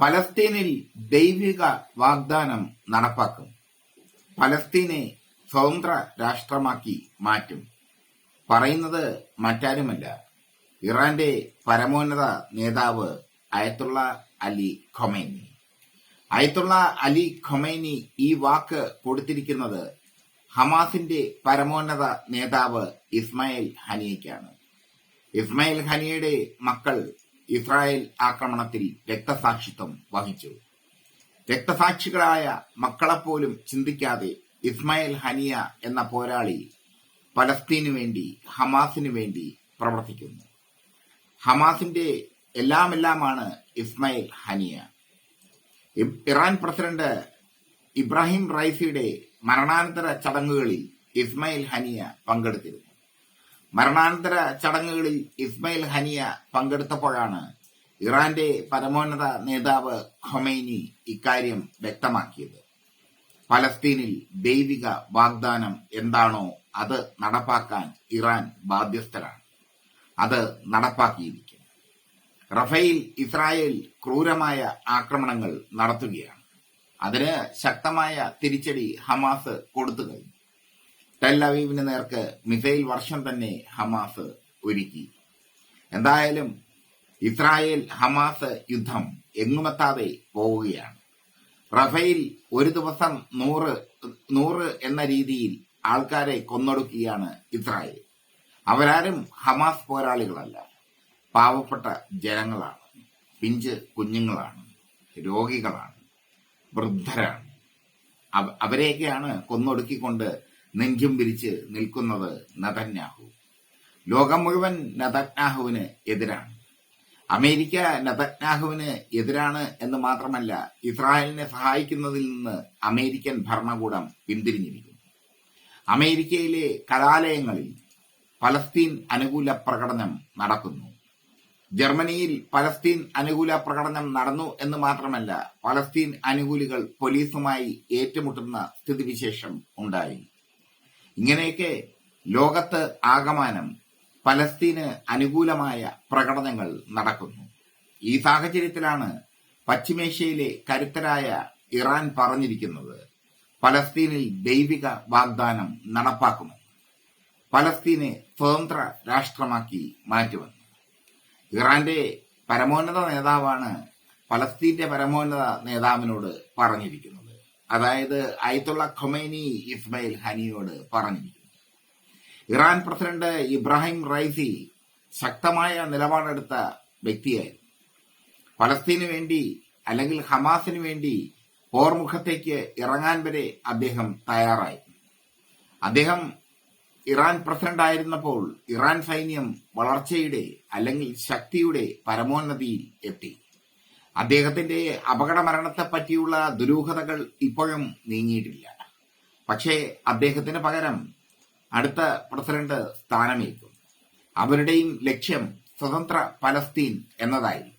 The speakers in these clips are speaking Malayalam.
പലസ്തീനിൽ ദൈവിക വാഗ്ദാനം നടപ്പാക്കും. പലസ്തീനെ സ്വതന്ത്ര രാഷ്ട്രമാക്കി മാറ്റും. പറയുന്നത് മറ്റാരുമല്ല. ഇറാന്റെ പരമോന്നത നേതാവ് അയത്തുള്ള അലി ഖൊമൈനി. അയത്തുള്ള അലി ഖൊമൈനി ഈ വാക്ക് കൊടുത്തിരിക്കുന്നത് ഹമാസിന്റെ പരമോന്നത നേതാവ് ഇസ്മായിൽ ഹനിയയ്ക്കാണ്. ഇസ്മായിൽ ഹനിയയുടെ മക്കൾ ഇസ്രായേൽ ആക്രമണത്തിൽ രക്തസാക്ഷിത്വം വഹിച്ചു. രക്തസാക്ഷികളായ മക്കളെപ്പോലും ചിന്തിക്കാതെ ഇസ്മായിൽ ഹനിയ എന്ന പോരാളി പലസ്തീനു വേണ്ടി ഹമാസിനു വേണ്ടി പ്രവർത്തിക്കുന്നു. ഹമാസിന്റെ എല്ലാമെല്ലാമാണ് Ismail Haniyeh. Iran president Ebrahim റൈസിയുടെ മരണാനന്തര ചടങ്ങുകളിൽ ഇസ്മായിൽ ഹനിയ പങ്കെടുത്തിരുന്നു. മരണാനന്തര ചടങ്ങുകളിൽ ഇസ്മയിൽ ഹനിയ പങ്കെടുത്തപ്പോഴാണ് ഇറാന്റെ പരമോന്നത നേതാവ് ഖൊമൈനി ഇക്കാര്യം വ്യക്തമാക്കിയത്. പലസ്തീനിൽ ദൈവിക വാഗ്ദാനം എന്താണോ അത് നടപ്പാക്കാൻ ഇറാൻ ബാധ്യസ്ഥരാണ്. അത് നടപ്പാക്കിയിരിക്കും റഫേൽ ഇസ്രായേൽ ക്രൂരമായ ആക്രമണങ്ങൾ നടത്തുകയാണ്. അതിന് ശക്തമായ തിരിച്ചടി ഹമാസ് കൊടുത്തു കഴിഞ്ഞു. ടെൽ അവീവിന് നേർക്ക് മിസൈൽ വർഷം തന്നെ ഹമാസ് ഒരുക്കി. എന്തായാലും ഇസ്രായേൽ ഹമാസ് യുദ്ധം എങ്ങുമെത്താതെ പോവുകയാണ്. റഫേൽ ഒരു ദിവസം നൂറ് നൂറ് എന്ന രീതിയിൽ ആൾക്കാരെ കൊന്നൊടുക്കുകയാണ് ഇസ്രായേൽ. അവരാരും ഹമാസ് പോരാളികളല്ല പാവപ്പെട്ട ജനങ്ങളാണ് പിഞ്ച് കുഞ്ഞുങ്ങളാണ് രോഗികളാണ് വൃദ്ധരാണ്. അവ- അവരെയൊക്കെയാണ് കൊന്നൊടുക്കിക്കൊണ്ട് നെഞ്ചും പിരിച്ച് നിൽക്കുന്നത് നതന്യാഹു ലോകം മുഴുവൻ നതന്യാഹുവിന് എതിരാണ്. അമേരിക്ക നതന്യാഹുവിന് എതിരാണ് എന്ന് മാത്രമല്ല ഇസ്രായേലിനെ സഹായിക്കുന്നതിൽ നിന്ന് അമേരിക്കൻ ഭരണകൂടം പിന്തിരിഞ്ഞിരിക്കുന്നു. അമേരിക്കയിലെ കലാലയങ്ങളിൽ പലസ്തീൻ അനുകൂല പ്രകടനം നടക്കുന്നു. ജർമ്മനിയിൽ പലസ്തീൻ അനുകൂല പ്രകടനം നടന്നു എന്ന് മാത്രമല്ല പലസ്തീൻ അനുകൂലികൾ പോലീസുമായി ഏറ്റുമുട്ടുന്ന സ്ഥിതിവിശേഷം ഉണ്ടായി. ഇങ്ങനെയൊക്കെ ലോകത്ത് ആകമാനം പലസ്തീന് അനുകൂലമായ പ്രകടനങ്ങൾ നടക്കുന്നു. ഈ സാഹചര്യത്തിലാണ് പശ്ചിമേഷ്യയിലെ കരുത്തരായ ഇറാൻ പറഞ്ഞിരിക്കുന്നത് പലസ്തീനിൽ ദൈവിക വാഗ്ദാനം നടപ്പാക്കുമെന്ന് പലസ്തീനെ സ്വതന്ത്ര രാഷ്ട്രമാക്കി മാറ്റുമെന്ന് ഇറാന്റെ പരമോന്നത നേതാവാണ് പലസ്തീന്റെ പരമോന്നത നേതാവിനോട് പറഞ്ഞിരിക്കുന്നത്. അതായത് അയത്തുള്ള ഖൊമൈനി ഇസ്മയിൽ ഹനിയോട് പറഞ്ഞിരിക്കുന്നു ഇറാൻ പ്രസിഡന്റ് ഇബ്രാഹിം റൈസി ശക്തമായ നിലപാടെടുത്ത വ്യക്തിയായിരുന്നു. ഫലസ്തീന് വേണ്ടി അല്ലെങ്കിൽ ഹമാസിന് വേണ്ടി പോർമുഖത്തേക്ക് ഇറങ്ങാൻ വരെ അദ്ദേഹം തയ്യാറായി അദ്ദേഹം ഇറാൻ പ്രസിഡന്റ് ആയിരുന്നപ്പോൾ ഇറാൻ സൈന്യം വളർച്ചയുടെ അല്ലെങ്കിൽ ശക്തിയുടെ പരമോന്നതിയിൽ എത്തി. അദ്ദേഹത്തിന്റെ അപകട മരണത്തെ പറ്റിയുള്ള ദുരൂഹതകൾ ഇപ്പോഴും നീങ്ങിയിട്ടില്ല. പക്ഷേ അദ്ദേഹത്തിന് പകരം അടുത്ത പ്രസിഡന്റ് സ്ഥാനമേൽക്കും. അവരുടെയും ലക്ഷ്യം സ്വതന്ത്ര പലസ്തീൻ എന്നതായിരിക്കും.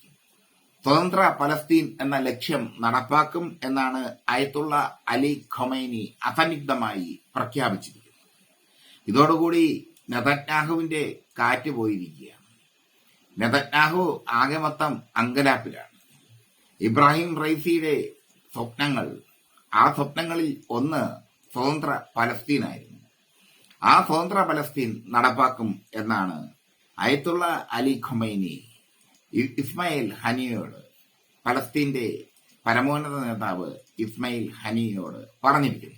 സ്വതന്ത്ര പലസ്തീൻ എന്ന ലക്ഷ്യം നടപ്പാക്കും എന്നാണ് അയത്തുള്ള അലി ഖൊമൈനി അസന്നിഗ്ധമായി പ്രഖ്യാപിച്ചിരിക്കുന്നത്. ഇതോടുകൂടി നെതന്യാഹുവിന്റെ കാറ്റ് പോയിരിക്കുകയാണ്. നെതന്യാഹു ആകെ മൊത്തം അങ്കലാപ്പിലാണ്. ഇബ്രാഹിം റൈസിയുടെ സ്വപ്നങ്ങൾ. ആ സ്വപ്നങ്ങളിൽ ഒന്ന് സ്വതന്ത്ര പലസ്തീനായിരുന്നു. ആ സ്വതന്ത്ര പലസ്തീൻ നടപ്പാക്കും എന്നാണ് അയത്തുള്ള അലി ഖൊമൈനി ഇസ്മയിൽ ഹനിയോട് പലസ്തീന്റെ പരമോന്നത നേതാവ് ഇസ്മായിൽ ഹനിയോട് പറഞ്ഞിരിക്കുന്നു